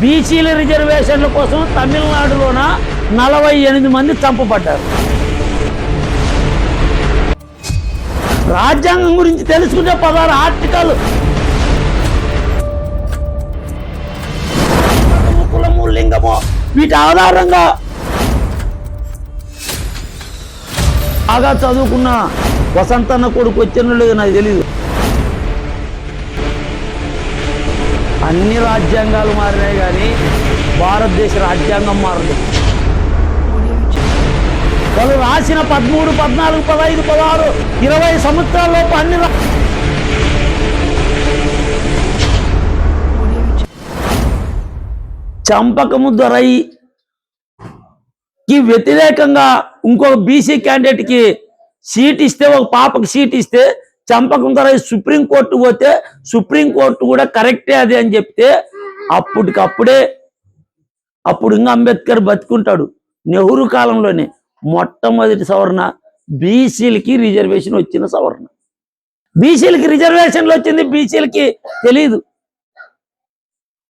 బీసీల రిజర్వేషన్ల కోసం తమిళనాడులోన నలభై ఎనిమిది మంది చంపబడ్డారు. రాజ్యాంగం గురించి తెలుసుకుంటే పదహారు ఆర్టికల్. కులము లింగము వీటి ఆధారంగా బాగా చదువుకున్న వసంతన్న కొడుకు వచ్చిన లేదు నాకు తెలియదు అన్ని రాజ్యాంగాలు మారినాయి కానీ భారతదేశ రాజ్యాంగం మారదు వాళ్ళు రాసిన పదమూడు పద్నాలుగు పదహైదు పదహారు ఇరవై సంవత్సరాలలోపు అన్ని చంపకము దొరై వ్యతిరేకంగా ఇంకొక బీసీ క్యాండిడేట్కి సీట్ ఇస్తే ఒక పాపకి సీట్ ఇస్తే చంపకం ధర సుప్రీంకోర్టు పోతే సుప్రీంకోర్టు కూడా కరెక్టే అది అని చెప్తే అప్పటికప్పుడే అప్పుడు ఇంకా అంబేద్కర్ బతుకుంటాడు. నెహ్రూ కాలంలోనే మొట్టమొదటి సవరణ బీసీలకి రిజర్వేషన్ వచ్చిన సవరణ. బీసీలకి రిజర్వేషన్లు వచ్చింది బీసీలకి తెలీదు.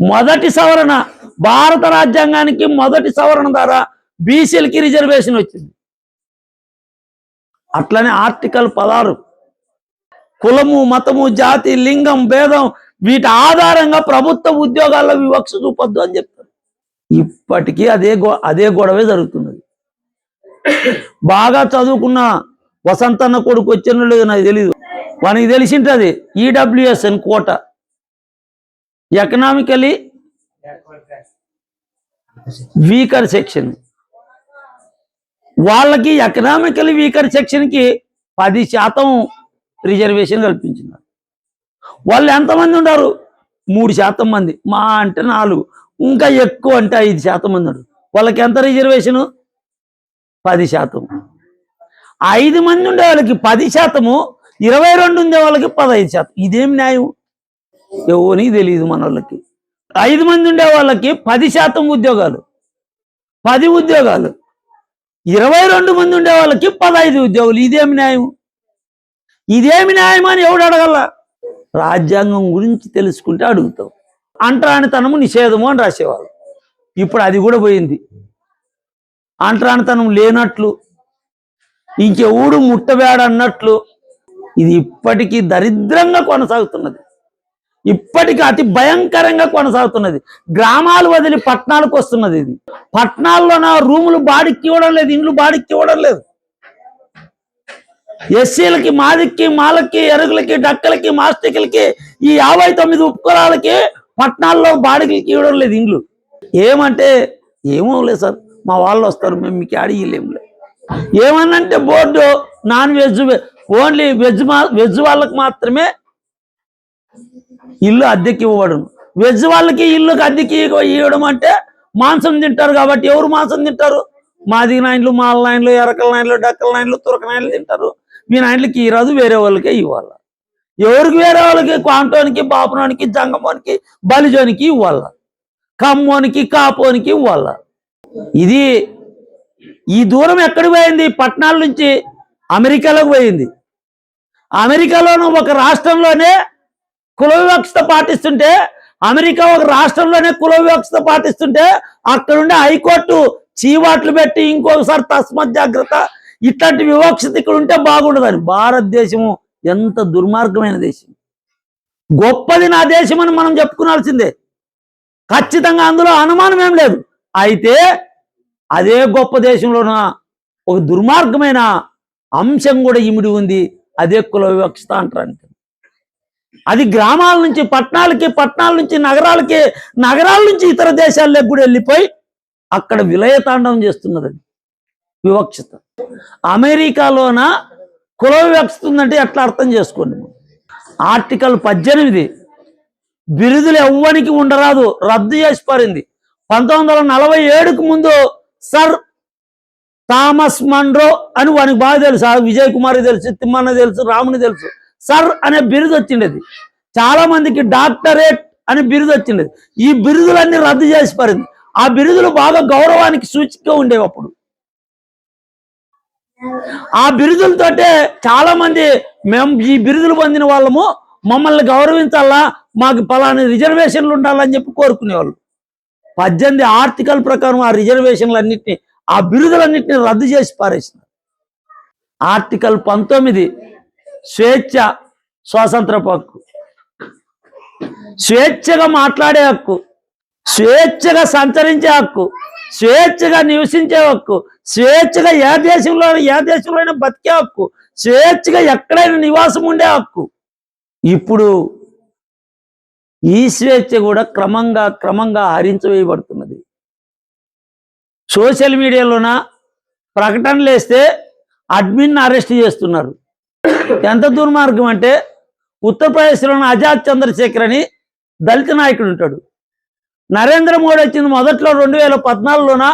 మొదటి సవరణ భారత రాజ్యాంగానికి మొదటి సవరణ ద్వారా బీసీలకి రిజర్వేషన్ వచ్చింది. అట్లనే ఆర్టికల్ పదహారు కులము మతము జాతి లింగం భేదం వీటి ఆధారంగా ప్రభుత్వ ఉద్యోగాల్లో వివక్ష చూపొద్దు అని చెప్తారు. ఇప్పటికీ అదే గో అదే గొడవే జరుగుతున్నది. బాగా చదువుకున్న వసంతన్న కొడుకు వచ్చిన లేదు నాకు తెలీదు. వానికి తెలిసింటది ఈడబ్ల్యూఎస్ అని కోట. Economically weaker section. వాళ్ళకి ఎకనామికలీ వీకర్ సెక్షన్కి పది శాతం రిజర్వేషన్ కల్పించినారు వాళ్ళు ఎంతమంది ఉన్నారు? మూడు శాతం మంది. మా అంటే నాలుగు. ఇంకా ఎక్కువ అంటే ఐదు శాతం మంది ఉన్నారు. వాళ్ళకి ఎంత రిజర్వేషను? పది శాతం. ఐదు మంది ఉండే వాళ్ళకి పది శాతము ఇరవై రెండు ఉండే వాళ్ళకి పదహైదు శాతం. ఇదేం న్యాయం? ఎవని తెలియదు మన వాళ్ళకి. ఐదు మంది ఉండే వాళ్ళకి పది శాతం ఉద్యోగాలు. పది ఉద్యోగాలు. ఇరవై రెండు మంది ఉండే వాళ్ళకి పదహైదు ఉద్యోగులు. ఇదేమి న్యాయం? ఇదేమి న్యాయమా అని ఎవడు అడగల? రాజ్యాంగం గురించి తెలుసుకుంటే అడుగుతాం. అంటరానితనము నిషేధము అని రాసేవాళ్ళు. ఇప్పుడు అది కూడా పోయింది. అంటరానితనం లేనట్లు ఇంకెవడు ముట్టబేడ అన్నట్లు ఇది ఇప్పటికీ దరిద్రంగా కొనసాగుతున్నది. ఇప్పటికీ అతి భయంకరంగా కొనసాగుతున్నది. గ్రామాలు వదిలి పట్టణాలకు వస్తున్నది ఇది. పట్టణాల్లోన రూములు బాడికి ఇవ్వడం లేదు ఇండ్లు బాడికి ఇవ్వడం లేదు. ఎస్సీలకి మాదికి మాలకి ఎరుగులకి డక్కలకి మాస్టికలకి ఈ యాభై తొమ్మిది ఉపకులాలకి పట్టణాల్లో బాడికలకి ఇవ్వడం లేదు ఇండ్లు. ఏమంటే ఏమో లేదు సార్ మా వాళ్ళు వస్తారు మేము మీకు అడిగిలేం లేదు ఏమన్నంటే board non veg only veg మా వెజ్ వాళ్ళకి మాత్రమే ఇల్లు అద్దెకి ఇవ్వబడును. వెజ్ వాళ్ళకి ఇల్లుకి అద్దెకి ఇవ్వడం అంటే మాంసం తింటారు కాబట్టి ఎవరు మాంసం తింటారు? మాది నాయన్లు మాల నాయన్లు ఎరకల నాయన్లు డక్కల నాయన్లు తురక నాయన్లు తింటారు. మీ నాయన్లకి ఈ వేరే వాళ్ళకే ఇవ్వాలి. ఎవరికి వేరే వాళ్ళకి క్వాంటోనికి బాపునానికి జంగమోనికి బలిజోనికి ఇవ్వాల. కమ్మోనికి కాపోనికి ఇవ్వాల. ఇది ఈ దూరం ఎక్కడికి పోయింది? పట్టణాల నుంచి అమెరికాలోకి పోయింది. అమెరికాలోనూ ఒక రాష్ట్రంలోనే కుల వివక్షత పాటిస్తుంటే అమెరికా ఒక రాష్ట్రంలోనే కుల వివక్షత పాటిస్తుంటే అక్కడుండే హైకోర్టు చీవాట్లు పెట్టి ఇంకొకసారి తస్మత్ జాగ్రత్త ఇట్లాంటి వివక్షత ఇక్కడ ఉంటే బాగుండదని. భారతదేశము ఎంత దుర్మార్గమైన దేశం. గొప్పది నా దేశం అని మనం చెప్పుకునాల్సిందే. ఖచ్చితంగా అందులో అనుమానం ఏం లేదు. అయితే అదే గొప్ప దేశంలోన ఒక దుర్మార్గమైన అంశం కూడా ఇమిడి ఉంది. అదే కుల వివక్షత అంటారు. అది గ్రామాల నుంచి పట్టణాలకి పట్టణాల నుంచి నగరాలకి నగరాల నుంచి ఇతర దేశాలకు కూడా వెళ్ళిపోయి అక్కడ విలయతాండవం చేస్తున్నది అది. వివక్షత. అమెరికాలోన కుల వివక్షత ఎట్లా అర్థం చేసుకోండి. ఆర్టికల్ పద్దెనిమిది బిరుదులు ఎవ్వనికి ఉండరాదు రద్దు చేసి పారింది. పంతొమ్మిది వందల నలభై ఏడుకు ముందు సర్ థామస్ మండ్రో అని వానికి బాగా తెలుసు ఆ విజయ్ కుమార్ తెలుసు తిమ్మన్న తెలుసు రాముని తెలుసు. సర్ అనే బిరుదు వచ్చిండేది. చాలా మందికి డాక్టరేట్ అనే బిరుదు వచ్చిండేది. ఈ బిరుదులన్నీ రద్దు చేసి పారింది. ఆ బిరుదులు బాగా గౌరవానికి సూచికగా ఉండేవి అప్పుడు. ఆ బిరుదులతోటే చాలా మంది మేము ఈ బిరుదులు పొందిన వాళ్ళము. మమ్మల్ని గౌరవించాలా మాకు పలాని రిజర్వేషన్లు ఉండాలని చెప్పి కోరుకునేవాళ్ళు. పద్దెనిమిది ఆర్టికల్ ప్రకారం ఆ రిజర్వేషన్లన్నింటినీ ఆ బిరుదులన్నింటినీ రద్దు చేసి పారేసినారు. ఆర్టికల్ పంతొమ్మిది స్వేచ్ఛ స్వాతంత్రపు హక్కు. స్వేచ్ఛగా మాట్లాడే హక్కు స్వేచ్ఛగా సంచరించే హక్కు. స్వేచ్ఛగా నివసించే హక్కు స్వేచ్ఛగా ఏ దేశంలో ఏ దేశంలో బతికే హక్కు స్వేచ్ఛగా ఎక్కడైనా నివాసం ఉండే హక్కు. ఇప్పుడు ఈ స్వేచ్ఛ కూడా క్రమంగా క్రమంగా హరించవేయబడుతున్నది. సోషల్ మీడియాలోన ప్రకటనలు వేస్తే అడ్మిన్ అరెస్ట్ చేస్తున్నారు. ఎంత దుర్మార్గం అంటే ఉత్తరప్రదేశ్లోని ఆజాద్ చంద్రశేఖర్ అని దళిత నాయకుడు ఉంటాడు. నరేంద్ర మోడీ వచ్చింది మొదట్లో రెండు వేల పద్నాలుగులోన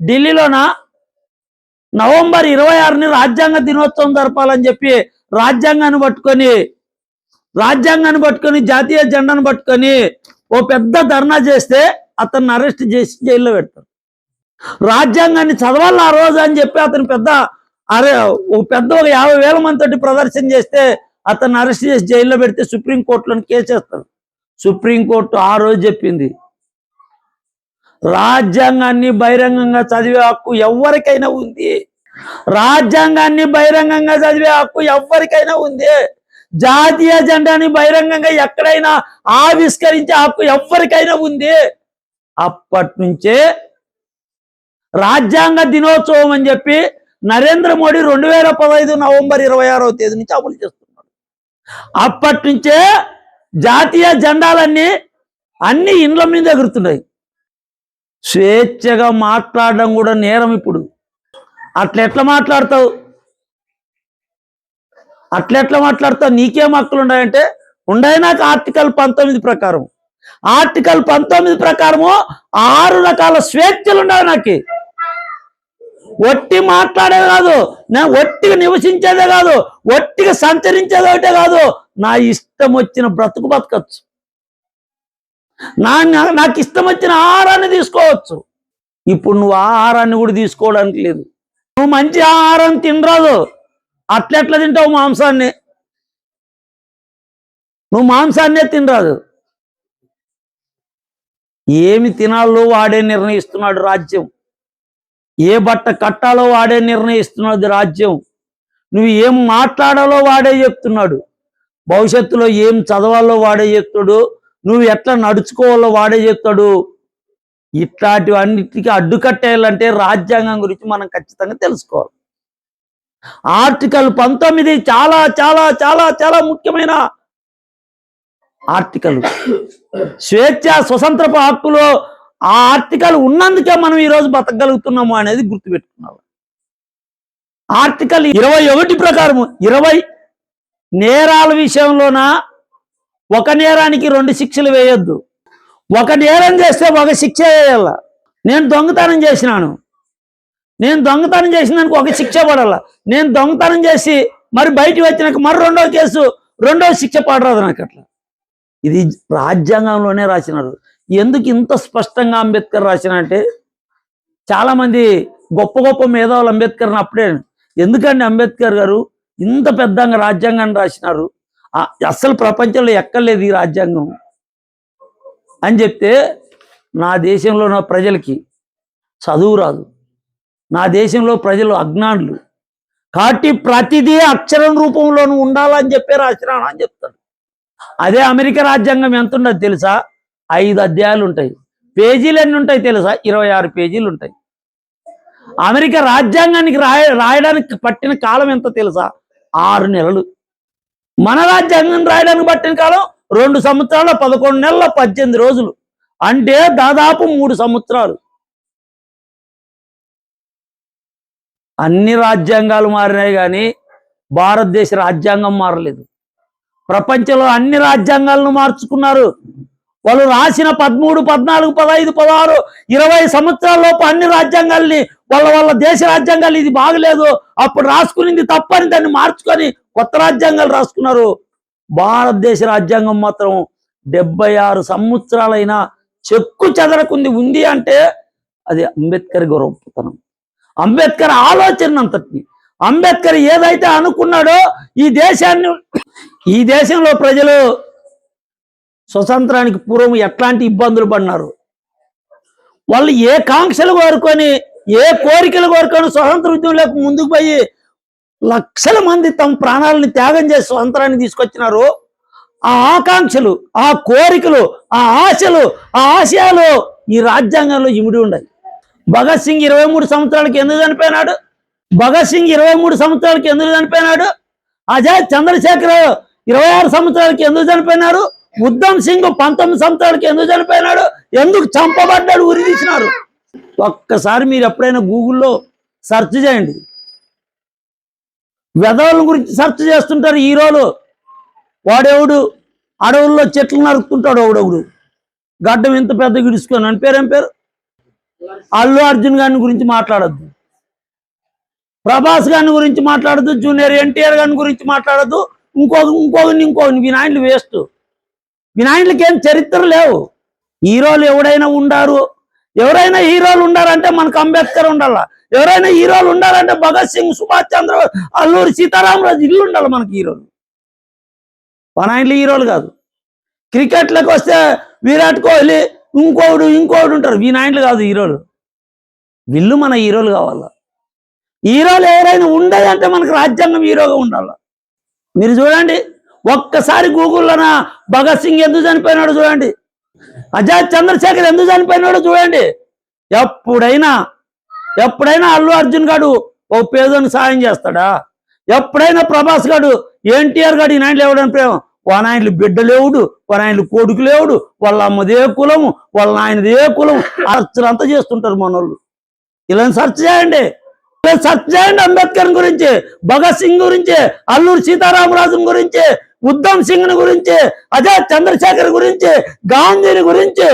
ఢిల్లీలోన? నవంబర్ ఇరవై ఆరుని రాజ్యాంగ దినోత్సవం జరపాలని చెప్పి రాజ్యాంగాన్ని పట్టుకొని రాజ్యాంగాన్ని పట్టుకొని జాతీయ జెండాను పట్టుకొని ఓ పెద్ద ధర్నా చేస్తే అతన్ని అరెస్ట్ చేసి జైల్లో పెడతారు. రాజ్యాంగాన్ని చదవాలి ఆ రోజు అని చెప్పి అతను పెద్ద అరే ఓ పెద్ద ఒక యాభై వేల మందితోటి ప్రదర్శన చేస్తే అతన్ని అరెస్ట్ చేసి జైల్లో పెడితే సుప్రీంకోర్టులో కేసు వేస్తారు. సుప్రీంకోర్టు ఆ రోజు చెప్పింది. రాజ్యాంగాన్ని బహిరంగంగా చదివే హక్కు ఎవరికైనా ఉంది. రాజ్యాంగాన్ని బహిరంగంగా చదివే హక్కు ఎవరికైనా ఉంది. జాతీయ జెండాని బహిరంగంగా ఎక్కడైనా ఆవిష్కరించే హక్కు ఎవరికైనా ఉంది. అప్పటి నుంచే రాజ్యాంగ దినోత్సవం అని చెప్పి నరేంద్ర మోడీ రెండు వేల పదహైదు నవంబర్ ఇరవై ఆరవ తేదీ నుంచి అమలు చేస్తున్నాడు. అప్పటి నుంచే జాతీయ జెండాలన్నీ అన్ని ఇండ్ల మీద ఎగురుతున్నాయి. స్వేచ్ఛగా మాట్లాడడం కూడా నేరం ఇప్పుడు. అట్లా ఎట్లా మాట్లాడతావు? అట్లా ఎట్లా మాట్లాడతావు? నీకేం హక్కులు ఉన్నాయంటే ఉండాయి నాకు ఆర్టికల్ పంతొమ్మిది ప్రకారం. ఆర్టికల్ పంతొమ్మిది ప్రకారము ఆరు రకాల స్వేచ్ఛలు ఉన్నాయి నాకు. ఒట్టి మాట్లాడేది కాదు నేను ఒట్టిగా నివసించేదే కాదు ఒట్టిగా సంచరించేది ఒకటే కాదు నా ఇష్టం వచ్చిన బ్రతుకు బతకచ్చు. నా నాకు ఇష్టం వచ్చిన ఆహారాన్ని తీసుకోవచ్చు. ఇప్పుడు నువ్వు ఆహారాన్ని కూడా తీసుకోవడానికి లేదు. నువ్వు మంచి ఆహారం తినరాదు. అట్లెట్లా తింటావు మాంసాన్ని. నువ్వు మాంసాన్నే తినరాదు. ఏమి తినాలో వాడే నిర్ణయిస్తున్నాడు రాజ్యం. ఏ బట్ట కట్టాలో వాడే నిర్ణయిస్తున్నాడు రాజ్యం. నువ్వు ఏం మాట్లాడాలో వాడే చెప్తున్నాడు. భవిష్యత్తులో ఏం చదవాలో వాడే చెప్తాడు నువ్వు ఎట్లా నడుచుకోవాలో వాడే చెప్తాడు ఇట్లాంటివన్నిటికీ అడ్డుకట్టేయాలంటే రాజ్యాంగం గురించి మనం ఖచ్చితంగా తెలుసుకోవాలి. ఆర్టికల్ పంతొమ్మిది చాలా చాలా చాలా చాలా ముఖ్యమైన ఆర్టికల్. స్వేచ్ఛ స్వతంత్రపు హక్కులో ఆ ఆర్టికల్ ఉన్నందుకే మనం ఈరోజు బతకగలుగుతున్నాము అనేది గుర్తుపెట్టుకున్నాం ఆర్టికల్ ఇరవై ఒకటి ప్రకారం ఇరవై నేరాల విషయంలోన ఒక నేరానికి రెండు శిక్షలు వేయొద్దు. ఒక నేరం చేస్తే ఒక శిక్ష వేయాల. నేను దొంగతనం చేసినాను. నేను దొంగతనం చేసినందుకు ఒక శిక్ష పడాల. నేను దొంగతనం చేసి మరి బయటికి వచ్చినాక మరి రెండో కేసు రెండో శిక్ష పడరాదు నాకు అట్లా ఇది రాజ్యాంగంలోనే రాసినారు. ఎందుకు ఇంత స్పష్టంగా అంబేద్కర్ రాసిన అంటే చాలామంది గొప్ప గొప్ప మేధావులు అంబేద్కర్ని అప్పుడే. ఎందుకండి అంబేద్కర్ గారు ఇంత పెద్దంగా రాజ్యాంగాన్ని రాసినారు? అస్సలు ప్రపంచంలో ఎక్కర్లేదు ఈ రాజ్యాంగం అని చెప్తే నా దేశంలో నా ప్రజలకి చదువు రాదు. నా దేశంలో ప్రజలు అజ్ఞానులు. కాబట్టి ప్రతిదీ అక్షరం రూపంలోనూ ఉండాలని చెప్పే రాసినాను అని చెప్తాడు అదే అమెరికా రాజ్యాంగం ఎంత ఉండదు తెలుసా? ఐదు అధ్యాయాలు ఉంటాయి. పేజీలు ఎన్ని ఉంటాయి తెలుసా? ఇరవై ఆరు పేజీలు ఉంటాయి. అమెరికా రాజ్యాంగానికి రాయ రాయడానికి పట్టిన కాలం ఎంత తెలుసా? ఆరు నెలలు. మన రాజ్యాంగం రాయడానికి పట్టిన కాలం రెండు సంవత్సరాల పదకొండు నెలల పద్దెనిమిది రోజులు. అంటే దాదాపు మూడు సంవత్సరాలు. అన్ని రాజ్యాంగాలు మారినాయి కానీ భారతదేశ రాజ్యాంగం మారలేదు. ప్రపంచంలో అన్ని రాజ్యాంగాలను మార్చుకున్నారు. వాళ్ళు రాసిన పదమూడు పద్నాలుగు పదహైదు పదహారు ఇరవై సంవత్సరాలలోపు అన్ని రాజ్యాంగాల్ని వాళ్ళ వాళ్ళ దేశ రాజ్యాంగాలు ఇది బాగలేదు. అప్పుడు రాసుకునింది తప్పని దాన్ని మార్చుకొని కొత్త రాజ్యాంగాలు రాసుకున్నారు. భారతదేశ రాజ్యాంగం మాత్రం డెబ్బై ఆరు సంవత్సరాలైనా చెక్కు చెదరకుంది ఉంది అంటే అది అంబేద్కర్ గౌరవతనం అంబేద్కర్ ఆలోచన అంతటిని. అంబేద్కర్ ఏదైతే అనుకున్నాడో ఈ దేశాన్ని ఈ దేశంలో ప్రజలు స్వతంత్రానికి పూర్వం ఎట్లాంటి ఇబ్బందులు పడినారు? వాళ్ళు ఏ కాంక్షలు కోరుకొని ఏ కోరికలు కోరుకొని స్వతంత్ర ఉద్యమంలోకి ముందుకు పోయి లక్షల మంది తమ ప్రాణాలని త్యాగం చేసి స్వతంత్రాన్ని తీసుకొచ్చినారు. ఆ ఆకాంక్షలు ఆ కోరికలు ఆ ఆశలు ఆ ఆశయాలు ఈ రాజ్యాంగంలో ఇమిడి ఉన్నాయి భగత్ సింగ్ ఇరవై మూడు సంవత్సరాలకి ఎందుకు చనిపోయినాడు? భగత్ సింగ్ ఇరవై మూడు సంవత్సరాలకి ఎందుకు చనిపోయినాడు? అజయ్ చంద్రశేఖర్ ఇరవై ఆరు సంవత్సరాలకి ఎందుకు చనిపోయినాడు? ఉద్దమ్ సింగ్ పంతొమ్మిది సంవత్సరాలకి ఎందుకు చనిపోయినాడు? ఎందుకు చంపబడ్డాడు? ఉరి తీసినారు. ఒక్కసారి మీరు ఎప్పుడైనా గూగుల్లో సెర్చ్ చేయండి. వెధవల గురించి సెర్చ్ చేస్తుంటారు హీరోలు వాడేవుడు? అడవుల్లో చెట్లు నరుకుతుంటాడు ఒకడొకడు గడ్డం ఇంత పెద్ద గిడుచుకొని అని పేరేం పేరు? అల్లు అర్జున్ గారి గురించి మాట్లాడద్దు. ప్రభాస్ గారి గురించి మాట్లాడద్దు జూనియర్ ఎన్టీఆర్ గారి గురించి మాట్లాడద్దు. ఇంకొక ఇంకొకరిని ఇంకొకరిని వినాయకులు వేస్ట్. వినాయకులకి ఏం చరిత్ర లేవు. హీరోలు ఎవడైనా ఉండారు? ఎవరైనా హీరోలు ఉండారంటే మనకు అంబేద్కర్ ఉండాల? ఎవరైనా హీరోలు ఉండాలంటే భగత్ సింగ్ సుభాష్ చంద్ర అల్లూరి సీతారామరాజు ఇల్లు ఉండాలి మనకి హీరోలు. పనాయిలు హీరోలు కాదు. క్రికెట్లకు వస్తే విరాట్ కోహ్లీ ఇంకోడు ఇంకోడు ఉంటారు. వీనాయకులు కాదు హీరోలు. వీళ్ళు మన హీరోలు కావాలా? హీరోలు ఎవరైనా ఉండదంటే మనకు రాజ్యాంగం హీరోగా ఉండాల? మీరు చూడండి ఒక్కసారి గూగుల్లోన భగత్ సింగ్ ఎందుకు చనిపోయినాడు చూడండి. అజాద్ చంద్రశేఖర్ ఎందుకు చనిపోయినాడో చూడండి. ఎప్పుడైనా ఎప్పుడైనా అల్లు అర్జున్ గాడు ఓ పేదోని సాయం చేస్తాడా? ఎప్పుడైనా ప్రభాస్ గాడు ఎన్టీఆర్ గాడు ఈ నాయనలు ఎవడని ప్రేమ? వాళ్ళ ఆయనలు బిడ్డ లేవుడు వాళ్ళ ఆయనలు కొడుకు లేవుడు వాళ్ళ అమ్మదే కులము వాళ్ళ నాయనదే కులము. అర్చలంతా చేస్తుంటారు మనోళ్ళు. ఇలా సెర్చ్ చేయండి. ఇలా సెర్చ్ చేయండి అంబేద్కర్ గురించి భగత్ సింగ్ గురించి అల్లూరు సీతారామరాజు గురించి ఉద్దమ్ సింగ్ గురించి అజయ్ చంద్రశేఖర్ గురించి గాంధీని గురించి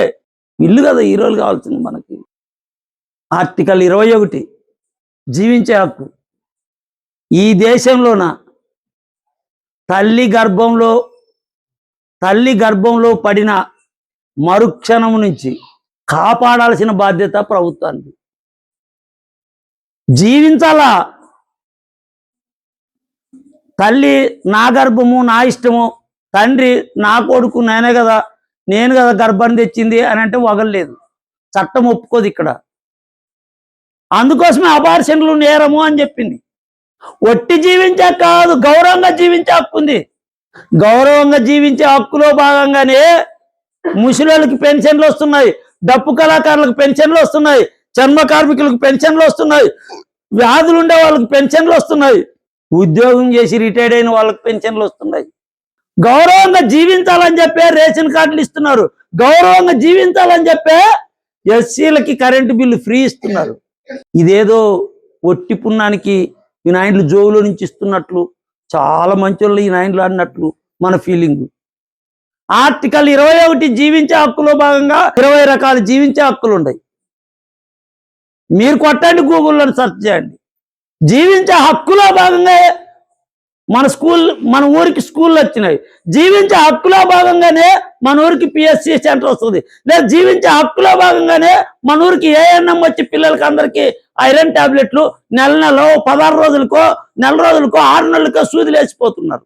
ఇల్లు కదా హీరోలు కావాల్సింది మనకి. ఆర్టికల్ ఇరవై ఒకటి జీవించే హక్కు. ఈ దేశంలోన తల్లి గర్భంలో తల్లి గర్భంలో పడిన మరుక్షణం నుంచి కాపాడాల్సిన బాధ్యత ప్రభుత్వానికి జీవించాలా? తల్లి నా గర్భము నా ఇష్టము తండ్రి నా కొడుకు నేనే కదా నేను కదా గర్భాన్ని తెచ్చింది అని అంటే వగలేదు చట్టం ఒప్పుకోదు ఇక్కడ. అందుకోసమే అబార్షన్లు నేరము అని చెప్పింది. ఒట్టి జీవించే కాదు గౌరవంగా జీవించే హక్కు ఉంది. గౌరవంగా జీవించే హక్కులో భాగంగానే ముసలిళ్ళకి పెన్షన్లు వస్తున్నాయి డప్పు కళాకారులకు పెన్షన్లు వస్తున్నాయి చర్మ కార్మికులకు పెన్షన్లు వస్తున్నాయి వ్యాధులు ఉండే వాళ్ళకి పెన్షన్లు వస్తున్నాయి. ఉద్యోగం చేసి రిటైర్డ్ అయిన వాళ్ళకి పెన్షన్లు వస్తున్నాయి. గౌరవంగా జీవించాలని చెప్పే రేషన్ కార్డులు ఇస్తున్నారు. గౌరవంగా జీవించాలని చెప్పే ఎస్సీలకి కరెంటు బిల్లు ఫ్రీ ఇస్తున్నారు. ఇదేదో ఒట్టి పున్నానికి ఈ నాయనలు జోబులో నుంచి ఇస్తున్నట్లు చాలా మంచి వాళ్ళు ఈ నాయనలు అన్నట్లు మన ఫీలింగ్. ఆర్టికల్ ఇరవై ఒకటి జీవించే హక్కులో భాగంగా ఇరవై రకాల జీవించే హక్కులు ఉన్నాయి. మీరు కొట్టండి గూగుల్లో సెర్చ్ చేయండి. జీవించే హక్కులో భాగంగా మన స్కూల్ మన ఊరికి స్కూళ్ళు వచ్చినాయి. జీవించే హక్కులో భాగంగానే మన ఊరికి పిఎస్సి సెంటర్ వస్తుంది. లేదా జీవించే హక్కులో భాగంగానే మన ఊరికి ఏఎన్ఎం వచ్చి పిల్లలకి అందరికీ ఐరన్ టాబ్లెట్లు నెల నెల పదహారు రోజులకో నెల రోజులకో ఆరు నెలలకో సూది లేచిపోతున్నారు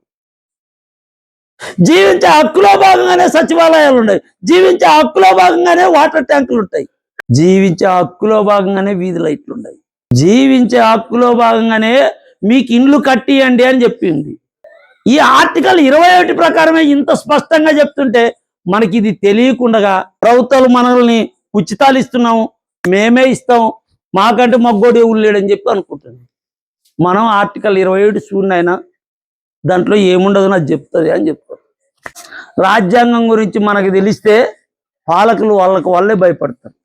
జీవించే హక్కులో భాగంగానే సచివాలయాలు ఉన్నాయి. జీవించే హక్కులో భాగంగానే వాటర్ ట్యాంకులు ఉంటాయి. జీవించే హక్కులో భాగంగానే వీధి లైట్లు ఉన్నాయి. జీవించే హక్కులో భాగంగానే మీకు ఇండ్లు కట్టియండి అని చెప్పింది. ఈ ఆర్టికల్ ఇరవై ఒకటి ప్రకారమే ఇంత స్పష్టంగా చెప్తుంటే మనకి ఇది తెలియకుండా ప్రభుత్వాలు మనల్ని ఉచితాలు ఇస్తున్నాము మేమే ఇస్తాం మాకంటే మగ్గోడు లేడని చెప్పి అనుకుంటుంది. మనం ఆర్టికల్ ఇరవై ఏడు చూడైనా దాంట్లో ఏముండదు నాకు చెప్తుంది అని చెప్తారు. రాజ్యాంగం గురించి మనకు తెలిస్తే పాలకులు వాళ్ళకు వాళ్ళే భయపడతారు.